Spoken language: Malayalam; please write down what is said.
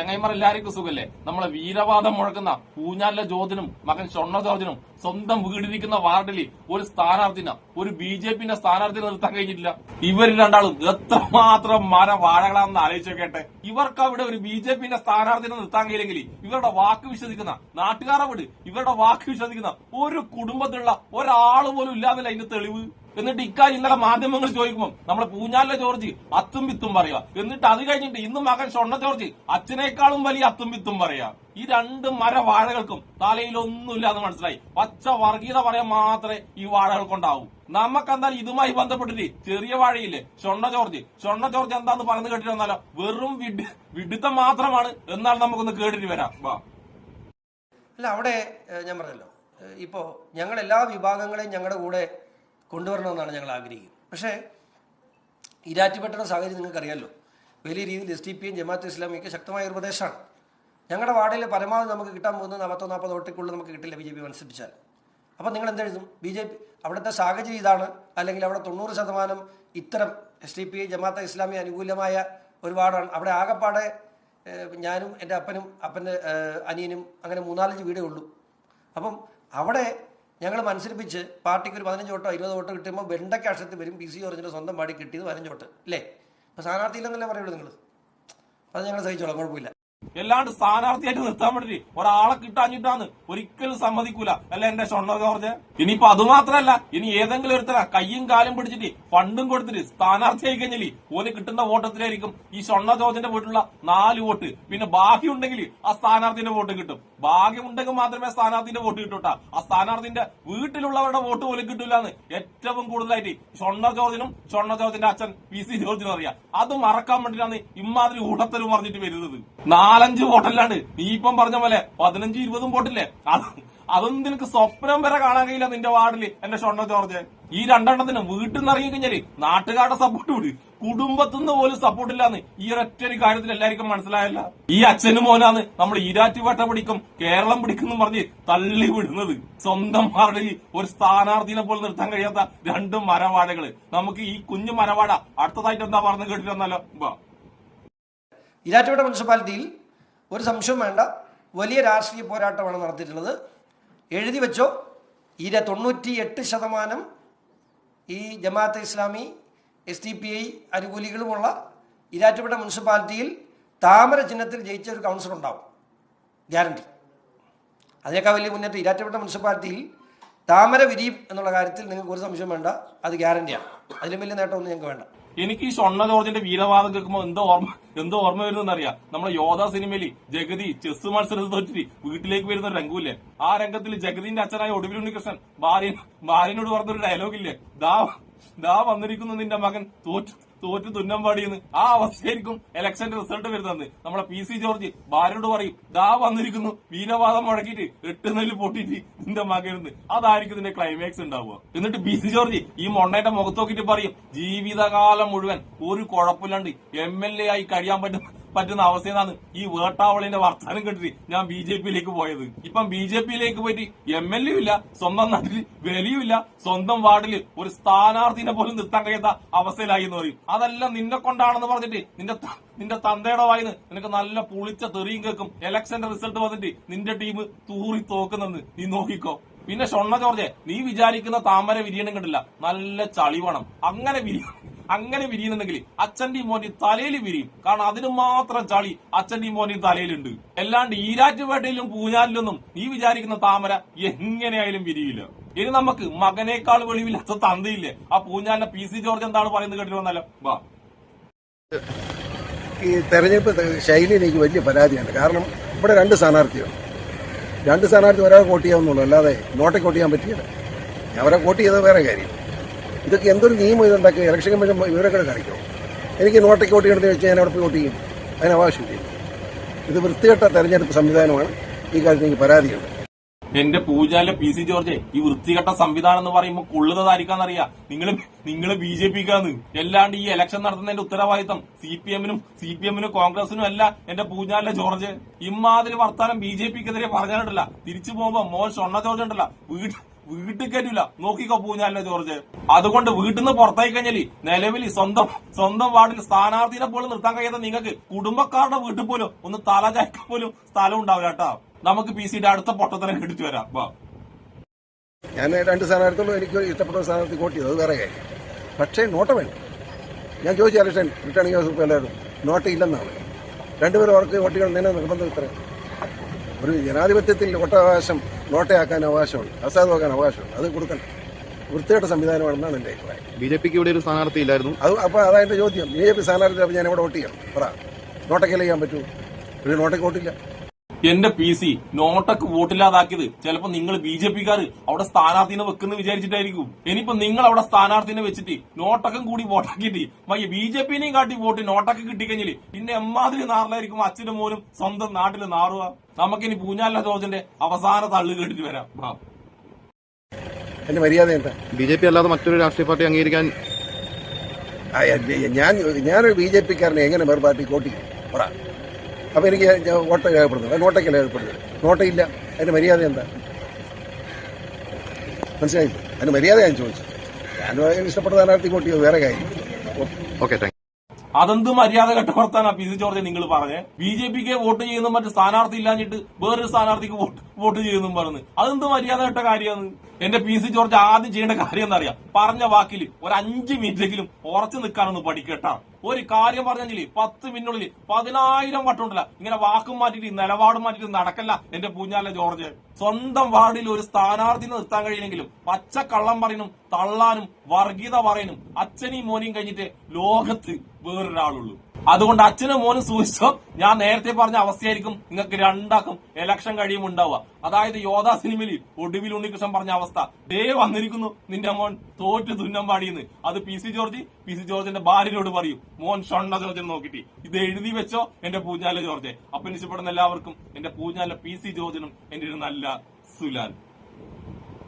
ചെങ്ങൈമാർ എല്ലാവർക്കും സുഖല്ലേ? നമ്മളെ വീരവാദം മുഴക്കുന്ന പൂഞ്ഞാലിലെ ജോതിനും മകൻ ഷൊണ്ണ ജോർജിനും സ്വന്തം വീടിരിക്കുന്ന വാർഡിൽ ഒരു സ്ഥാനാർത്ഥിന ഒരു ബി ജെ പിന്റെ സ്ഥാനാർത്ഥിനെ നിർത്താൻ കഴിഞ്ഞിട്ടില്ല. ഇവർ രണ്ടാളും എത്രമാത്രം മര വാഴകളാണെന്ന് ആലോചിച്ചോക്കട്ടെ ഇവർക്ക് അവിടെ ഒരു ബി ജെ പിന്റെ സ്ഥാനാർത്ഥിനെ നിർത്താൻ കഴിയില്ലെങ്കിൽ ഇവരുടെ വാക്ക് വിശ്വസിക്കുന്ന നാട്ടുകാരെ വിട് ഇവരുടെ വാക്ക് വിശ്വസിക്കുന്ന ഒരു കുടുംബത്തിലുള്ള ഒരാൾ പോലും ഇല്ലാന്നല്ല അതിന്റെ തെളിവ്? എന്നിട്ട് ഇക്കാര്യം ഇന്നലെ മാധ്യമങ്ങൾ ചോദിക്കുമ്പോൾ നമ്മളെ പൂഞ്ഞാലിലെ ജോർജ് അത്തും വിത്തും പറയുക എന്നിട്ട് അത് കഴിഞ്ഞിട്ട് ഇന്ന് മകൻ ഷൊണ്ണ ജോർജ് അച്ഛനേക്കാളും വലിയ അത്തും വിത്തും പറയാ. ഈ രണ്ട് മരവാഴകൾക്കും തലയിൽ ഒന്നുമില്ല എന്ന് മനസ്സിലായി. പച്ച വർഗീയത പറയാൻ മാത്രമേ ഈ വാഴകൾക്കുണ്ടാവൂ. നമുക്കെന്തായാലും ഇതുമായി ബന്ധപ്പെട്ടിട്ട് ചെറിയ വാഴയില്ലേ? ഷൊണ്ണ ജോർജ്. ഷൊണ്ണ ജോർജ് എന്താന്ന് പറഞ്ഞു കേട്ടിട്ട് വെറും വിഡ് വിഡിത്തം മാത്രമാണ് എന്നാൽ നമുക്കൊന്ന് കേട്ടിട്ട് വരാം. വാ. അല്ല അവിടെ ഞാൻ പറഞ്ഞല്ലോ. ഇപ്പോ ഞങ്ങൾ എല്ലാ വിഭാഗങ്ങളെയും ഞങ്ങളുടെ കൂടെ കൊണ്ടുവരണമെന്നാണ് ഞങ്ങൾ ആഗ്രഹിക്കുന്നത്. പക്ഷേ ഇരാറ്റുപെട്ടുന്ന സാഹചര്യം നിങ്ങൾക്കറിയാമല്ലോ വലിയ രീതിയിൽ എസ് ടി പിയും ജമാഅത്ത് ഇസ്ലാമിയൊക്കെ ശക്തമായ ഒരു പ്രദേശമാണ്. ഞങ്ങളുടെ വാർഡിൽ പരമാവധി നമുക്ക് കിട്ടാൻ പോകുന്ന നാൽപ്പത്തോ നാൽപ്പത് വോട്ടിക്കുള്ളിൽ നമുക്ക് കിട്ടില്ല ബി ജെ പി മത്സരിച്ചാൽ. അപ്പോൾ നിങ്ങൾ എന്തെഴുതും ബി ജെ പി അവിടുത്തെ സാഹചര്യം ഇതാണ്. അല്ലെങ്കിൽ അവിടെ തൊണ്ണൂറ് ശതമാനം ഇത്തരം S T P Jamaat Islami അനുകൂലമായ ഒരു വാർഡാണ്. അവിടെ ആകെപ്പാടെ ഞാനും എന്റെ അപ്പനും അപ്പന്റെ അനിയനും അങ്ങനെ മൂന്നാലഞ്ച് വീടേ ഉള്ളൂ. അപ്പം അവിടെ ഞങ്ങൾ മത്സരിപ്പിച്ച് പാർട്ടിക്ക് ഒരു പതിനഞ്ച് വോട്ടോ ഇരുപത് വോട്ടോ കിട്ടുമ്പോൾ വെണ്ടയ്ക്ക് അക്ഷരത്തിൽ വരും. പി സി ജോർജിന്റെ സ്വന്തം പാടി കിട്ടിയത് പതിനഞ്ച് വോട്ട്. അല്ലേ? അപ്പോൾ സ്ഥാനാർത്ഥിയില്ലെന്നല്ലേ പറയുള്ളൂ നിങ്ങൾ അത് ഞങ്ങൾ സഹിച്ചോളാം കുഴപ്പമില്ല. എല്ലാണ്ട് സ്ഥാനാർത്ഥിയായിട്ട് നിർത്താൻ വേണ്ടിട്ട് ഒരാളെ കിട്ടാഞ്ഞിട്ടാന്ന് ഒരിക്കലും സമ്മതിക്കൂല. അല്ല എന്റെ ഷൊണ്ണ ജോർജ് ഇനിയിപ്പൊ അതുമാത്രല്ല ഇനി ഏതെങ്കിലും ഒരുത്തര കയ്യും കാലും പിടിച്ചിട്ട് ഫണ്ടും കൊടുത്തിട്ട് സ്ഥാനാർത്ഥിയായി കഴിഞ്ഞാൽ ഓന് കിട്ടുന്ന വോട്ടത്തിലായിരിക്കും ഈ ഷൊണ്ണ ജോർജിന്റെ വീട്ടിലുള്ള നാല് വോട്ട്. പിന്നെ ഭാഗ്യമുണ്ടെങ്കിൽ ആ സ്ഥാനാർത്ഥിന്റെ വോട്ട് കിട്ടും. ഭാഗ്യമുണ്ടെങ്കിൽ മാത്രമേ സ്ഥാനാർത്ഥിന്റെ വോട്ട് കിട്ടൂട്ടാ. ആ സ്ഥാനാർത്ഥിന്റെ വീട്ടിലുള്ളവരുടെ വോട്ട് പോലും കിട്ടൂലെന്ന് ഏറ്റവും കൂടുതലായിട്ട് ഷൊണ്ണ ജോർജിനും ഷൊണ്ണ ജോർജിന്റെ അച്ഛൻ പി സി ജോർജിനും അറിയാം. അത് മറക്കാൻ വേണ്ടിയിട്ടാണ് ഇമാതിരി ഊടത്തരും പറഞ്ഞിട്ട് വരുന്നത്. നാലഞ്ച് വോട്ടല്ലാണ്ട് നീ ഇപ്പം പറഞ്ഞ പോലെ പതിനഞ്ച് ഇരുപതും വോട്ടില്ലേ? അതൊന്നും നിനക്ക് സ്വപ്നം വരെ കാണാൻ കഴിയില്ല നിന്റെ വാർഡിൽ എന്റെ ഷൊണ്ണ ജോർജ്. ഈ രണ്ടെണ്ണത്തിന് വീട്ടിൽ നിന്ന് ഇറങ്ങി കഴിഞ്ഞാൽ നാട്ടുകാരുടെ സപ്പോർട്ട് വിട്. കുടുംബത്തിന്ന് പോലും സപ്പോർട്ട് ഇല്ലാന്ന് ഈ ഒരൊറ്റ ഒരു കാര്യത്തിൽ എല്ലാവർക്കും മനസ്സിലായല്ല. ഈ അച്ഛനും മോനാന്ന് നമ്മൾ ഈരാറ്റുപേട്ട പിടിക്കും കേരളം പിടിക്കും പറഞ്ഞ് തള്ളി വിടുന്നത്. സ്വന്തം വാർഡിൽ ഒരു സ്ഥാനാർത്ഥിനെ പോലെ നിർത്താൻ കഴിയാത്ത രണ്ട് മരവാടകൾ നമുക്ക് ഈ കുഞ്ഞു മരവാട അടുത്തതായിട്ട് എന്താ പറഞ്ഞു കേട്ടിട്ടോ ഈരാറ്റുപേട്ട മുനിസിപ്പാലിറ്റിയിൽ ഒരു സംശയം വേണ്ട. വലിയ രാഷ്ട്രീയ പോരാട്ടമാണ് നടത്തിയിട്ടുള്ളത്. എഴുതി വെച്ചോ. ഇര തൊണ്ണൂറ്റി എട്ട് ശതമാനം ഈ Jamaat Islami S D P I അനുകൂലികളുമുള്ള Erattupetta മുനിസിപ്പാലിറ്റിയിൽ താമര ചിഹ്നത്തിൽ ജയിച്ച ഒരു കൗൺസിലർ ഉണ്ടാവും. ഗ്യാരണ്ടി അതിനേക്കാൾ വലിയ മുന്നേറ്റം ഇരാറ്റുപേട്ട മുനിസിപ്പാലിറ്റിയിൽ താമര വിരിയും എന്നുള്ള കാര്യത്തിൽ നിങ്ങൾക്ക് ഒരു സംശയം വേണ്ട. അത് ഗ്യാരണ്ടിയാണ് അതിലും വലിയ നേട്ടമൊന്നും ഞങ്ങൾക്ക് വേണ്ട. എനിക്ക് ഈ ഷൊണ്ണ ജോർജിന്റെ വീരവാദം കേൾക്കുമ്പോൾ എന്തോ ഓർമ്മ എന്തോ ഓർമ്മ വരുന്നതെന്ന് അറിയാം. നമ്മളെ യോധ സിനിമയിൽ ജഗതി ചെസ് മത്സരത്തിൽ തോറ്റി വീട്ടിലേക്ക് വരുന്ന ഒരു രംഗമില്ലേ? ആ രംഗത്തിൽ ജഗതിന്റെ അച്ഛനായ ഒടുവിൽ ഉണ്ണികൃഷ്ണൻ ഭാര്യ ഭാര്യനോട് പറഞ്ഞൊരു ഡയലോഗില്ലേ? ദാ ദാ വന്നിരിക്കുന്നു നിന്റെ മകൻ. തോറ്റു. തോറ്റു തുന്നം പാടിയെന്ന് ആ അവസ്ഥയായിരിക്കും ഇലക്ഷന്റെ റിസൾട്ട് വരുന്നത്. നമ്മളെ പി സി ജോർജ് ഭാര്യയോട് പറയും ദാ വന്നിരിക്കുന്നു. വീനവാദം മുഴക്കിയിട്ട് എട്ട് നെല്ല് പൊട്ടിയിട്ട് നിന്റെ മകരുന്ന് അതായിരിക്കും ഇതിന്റെ ക്ലൈമാക്സ് ഉണ്ടാവുക. എന്നിട്ട് പി സി ജോർജ് ഈ മൊണ്ണയുടെ മുഖത്ത് നോക്കിയിട്ട് പറയും ജീവിതകാലം മുഴുവൻ ഒരു കുഴപ്പമില്ലാണ്ട് എം എൽ എ ആയി കഴിയാൻ പറ്റും. പറ്റുന്ന അവസ്ഥയെന്നാണ് ഈ വേട്ടാവളിന്റെ വർത്താനം കേട്ടിട്ട് ഞാൻ ബി ജെ പിയിലേക്ക് പോയത്. ഇപ്പം ബി ജെ പിയിലേക്ക് പോയിട്ട് എം എൽ എ ഇല്ല സ്വന്തം നാട്ടിൽ വിലയുമില്ല സ്വന്തം വാർഡിൽ ഒരു സ്ഥാനാർത്ഥിനെ പോലും നിർത്താൻ കഴിയാത്ത അവസ്ഥയിലായി എന്ന് പറയും. അതെല്ലാം നിന്നെ കൊണ്ടാണെന്ന് പറഞ്ഞിട്ട് നിന്റെ നിന്റെ തന്തയുടെ വായിന്ന് നിനക്ക് നല്ല പുളിച്ച തെറിയും കേൾക്കും. ഇലക്ഷന്റെ റിസൾട്ട് വന്നിട്ട് നിന്റെ ടീം തൂറി തോക്കുന്നെന്ന് നീ നോക്കിക്കോ. പിന്നെ ഷൊണ്ണ ജോർജെ നീ വിചാരിക്കുന്ന താമര വിരിയണം കണ്ടില്ല. നല്ല ചളി വേണം. അങ്ങനെ വിരി അങ്ങനെ വിരിയുന്നുണ്ടെങ്കിൽ അച്ഛന്റെയും മോന്റെയും തലയിൽ വിരിയും. കാരണം അതിന് മാത്രം ചളി അച്ഛന്റെയും മോന്റെയും തലയിലുണ്ട്. അല്ലാണ്ട് ഈരാറ്റുപേട്ടയിലും പൂഞ്ഞാലിലൊന്നും നീ വിചാരിക്കുന്ന താമര എങ്ങനെയായാലും വിരിയില്ല. ഇനി നമുക്ക് മകനേക്കാൾ വെളിവില്ലാത്ത തന്തയില്ലേ? ആ പൂഞ്ഞാലിന്റെ പി സി ജോർജ് എന്താണ് പറയുന്നത് കേട്ടിട്ട് വന്നാലോ വാ. ഈ തെരഞ്ഞെടുപ്പ് ശൈലിയിലേക്ക് വലിയ പരാതിയുണ്ട്. കാരണം ഇവിടെ രണ്ട് സ്ഥാനാർത്ഥിയാണ് രണ്ട് സ്ഥാനാർത്ഥി ഒരാൾ വോട്ട് ചെയ്യാവുന്നുള്ളൂ അല്ലാതെ നോട്ടയ്ക്ക് വോട്ട് ചെയ്യാൻ പറ്റിയത് അവരെ വോട്ട് ചെയ്തത് വേറെ കാര്യം. ഇതൊക്കെ എന്തൊരു നിയമം ഇതുണ്ടാക്കി ഇലക്ഷൻ കമ്മീഷൻ വിവരങ്ങൾ കാണിക്കും? എനിക്ക് നോട്ടയ്ക്ക് വോട്ട് ചെയ്യണമെന്ന് വെച്ചാൽ ഞാൻ അവിടെ പോയി വോട്ട് ചെയ്യും. അതിന് ആവശ്യമില്ല ഇത് വൃത്തികെട്ട തെരഞ്ഞെടുപ്പ് സംവിധാനമാണ്. ഈ കാര്യത്തിൽ എനിക്ക് പരാതിയുണ്ട്. എന്റെ പൂജാലെ പി സി ജോർജ് ഈ വൃത്തികെട്ട സംവിധാനം എന്ന് പറയുമ്പോൾ കൊള്ളുന്നതായിരിക്കാന്നറിയാം. നിങ്ങൾ നിങ്ങൾ ബി ജെ പിക്കാന്ന്. എല്ലാണ്ട് ഈ ഇലക്ഷൻ നടത്തുന്നതിന്റെ ഉത്തരവാദിത്തം സി പി എമ്മിനും സി പി എമ്മിനും കോൺഗ്രസിനും അല്ല എന്റെ പൂജാലെ ജോർജ്. ഇമാതിരി വർത്താനം ബി ജെ പിക്കെതിരെ പറഞ്ഞിട്ടില്ല. തിരിച്ചു പോകുമ്പോ മോൻ ഷൊണ്ണ ജോർജ് ഉണ്ടല്ല. വീട് വീട്ടിൽ കയറ്റില്ല നോക്കിക്കോ പൂഞ്ഞാലിനെ ജോർജ്. അതുകൊണ്ട് വീട്ടിൽ നിന്ന് പുറത്തായി കഴിഞ്ഞാൽ നിലവിൽ സ്വന്തം സ്വന്തം വാർഡിൽ സ്ഥാനാർത്ഥിനെ പോലും നിർത്താൻ കഴിയാത്ത നിങ്ങൾക്ക് കുടുംബക്കാരുടെ വീട്ടിൽ പോലും ഒന്ന് തല ചായ്ക്കാൻ പോലും സ്ഥലം ഉണ്ടാവില്ല കേട്ടോ. നമുക്ക് പി സിയുടെ അടുത്ത പൊട്ടത്തരം കേട്ടിട്ട് വരാം. വാ. ഞാൻ രണ്ട് സ്ഥാനാർത്ഥികളും എനിക്ക് ഇഷ്ടപ്പെട്ട സ്ഥാനാർത്ഥി ചെയ്തു. അത് വേറെ കാര്യം. പക്ഷേ നോട്ട വേണ്ട. ഞാൻ ചോദിച്ചു അലക്ഷൻ റിട്ടേണിംഗ് ഹൗസ് എല്ലാവരും. നോട്ട ഇല്ലെന്നാണ്. രണ്ടുപേരും അവർക്ക് വോട്ടുകൾ നിന്നെ നിർബന്ധം ഇത്ര ഒരു ജനാധിപത്യത്തിൽ വോട്ടവകാശം ലോട്ടയാക്കാൻ അവകാശമുണ്ട്. അസാധുവാക്കാൻ അവകാശമുണ്ട്. അത് കൊടുക്കണം. വൃത്തികെട്ട സംവിധാനമാണെന്നാണ് എന്റെ അഭിപ്രായം. ബി ജെ പിക്ക് ഇവിടെ ഒരു സ്ഥാനാർത്ഥി ഇല്ലായിരുന്നു അത് അപ്പോൾ അതായത് ചോദ്യം. ബി ജെ പി സ്ഥാനാർത്ഥി അപ്പോൾ ഞാൻ ഇവിടെ വോട്ട് ചെയ്യണം പറ. നോട്ടയ്ക്കല്ലേ ചെയ്യാൻ പറ്റൂ? ഒരു നോട്ടയ്ക്ക് വോട്ടില്ല എന്റെ പി സി നോട്ടക്ക് വോട്ടില്ലാതാക്കിയത്. ചിലപ്പോ നിങ്ങൾ ബി ജെ പിക്കാർ അവിടെ സ്ഥാനാർത്ഥിനെ വെക്കുന്ന വിചാരിച്ചിട്ടായിരിക്കും. ഇനിയിപ്പോ നിങ്ങൾ അവിടെ സ്ഥാനാർത്ഥിനെ വെച്ചിട്ട് നോട്ടക്കം കൂടി വോട്ടാക്കിയിട്ട് വയ്യ ബി ജെ പിനെയും കാട്ടി വോട്ട് നോട്ടക്ക് കിട്ടിക്കഴിഞ്ഞാൽ പിന്നെ എമ്മാതിരി നാറിലായിരിക്കും അച്ഛനും മോനും സ്വന്തം നാട്ടിൽ നാറുക. നമുക്കിനി പൂഞ്ഞാല ജോർജിന്റെ അവസാന തള്ളു കേട്ടിട്ട് വരാം. എന്റെ മര്യാദ എന്താ? ബി ജെ പി അല്ലാതെ മറ്റൊരു രാഷ്ട്രീയ പാർട്ടി അംഗീകരിക്കാൻ ഞാൻ ഞാനൊരു ബി ജെ പിക്കാരനെ എങ്ങനെ വേറെ പാർട്ടി കോട്ടി? പറ. അപ്പോൾ എനിക്ക് ഓട്ട രേഖപ്പെടുന്നത് നോട്ടയ്ക്ക് രേഖപ്പെടുന്നത് നോട്ടയില്ല. അതിന്റെ മര്യാദ എന്താ? മനസ്സിലായി അതിന് മര്യാദ ഞാൻ ചോദിച്ചു ഞാൻ ഇഷ്ടപ്പെട്ട സ്ഥാനാർത്ഥി വോട്ട് ചെയ്തു വേറെ കാര്യം. ഓക്കെ താങ്ക് അതെന്ത് മര്യാദ കെട്ടവർത്താനാ പി സി ജോർജ് നിങ്ങൾ പറഞ്ഞേ? ബി ജെ പിക്ക് വോട്ട് ചെയ്യുന്ന മറ്റു സ്ഥാനാർത്ഥി ഇല്ലാഞ്ഞിട്ട് വേറൊരു സ്ഥാനാർത്ഥിക്ക് വോട്ട് വോട്ട് ചെയ്യുന്നു പറഞ്ഞു. അതെന്ത് മര്യാദ കെട്ട കാര്യമാണ് എന്റെ പി സി ജോർജ് ആദ്യം ചെയ്യേണ്ട കാര്യം എന്നറിയാം പറഞ്ഞ വാക്കിൽ ഒരു അഞ്ച് മിനിറ്റെങ്കിലും ഉറച്ചു നിൽക്കാനൊന്ന് പഠിക്കട്ടാ. ഒരു കാര്യം പറഞ്ഞെങ്കിൽ പത്ത് മിനിറ്റിനുള്ളിൽ പതിനായിരം വട്ടം ഉണ്ടല്ല ഇങ്ങനെ വാക്കും മാറ്റിയിട്ട് നിലപാട് മാറ്റിയിട്ട് നടക്കല്ല എന്റെ പൂഞ്ഞാല ജോർജ്. സ്വന്തം വാർഡിൽ ഒരു സ്ഥാനാർത്ഥി നിർത്താൻ കഴിയില്ലെങ്കിലും പച്ച കള്ളം പറയുന്നു തള്ളാനും വർഗീയത പറയാനും അച്ഛനെയും മോനെയും കഴിഞ്ഞിട്ട് ലോകത്ത് വേറൊരാളുള്ളൂ. അതുകൊണ്ട് അച്ഛനും മോനും സൂക്ഷിച്ചോ ഞാൻ നേരത്തെ പറഞ്ഞ അവസ്ഥയായിരിക്കും നിങ്ങൾക്ക് രണ്ടാക്കും എലക്ഷൻ കഴിയുമ്പോൾ ഉണ്ടാവുക. അതായത് യോധാ സിനിമയിൽ ഒടുവിൽ ഉണ്ണികൃഷ്ണൻ പറഞ്ഞ അവസ്ഥ. ദേ വന്നിരിക്കുന്നു നിന്റെ മോൻ തോറ്റ് തുന്നം പാടിയെന്ന്. അത് P C George P C ജോർജിന്റെ ഭാര്യയോട് പറയും. മോൻ ഷൊണ്ണ ജോർജിനെ നോക്കിട്ട് ഇത് എഴുതി വെച്ചോ എന്റെ പൂഞ്ഞാല ജോർജെ. അപ്പൊ ഇഷ്ടപ്പെടുന്ന എല്ലാവർക്കും എന്റെ പൂഞ്ഞാല പി സി ജോർജിനും എന്റെ ഒരു നല്ല സുലാൻ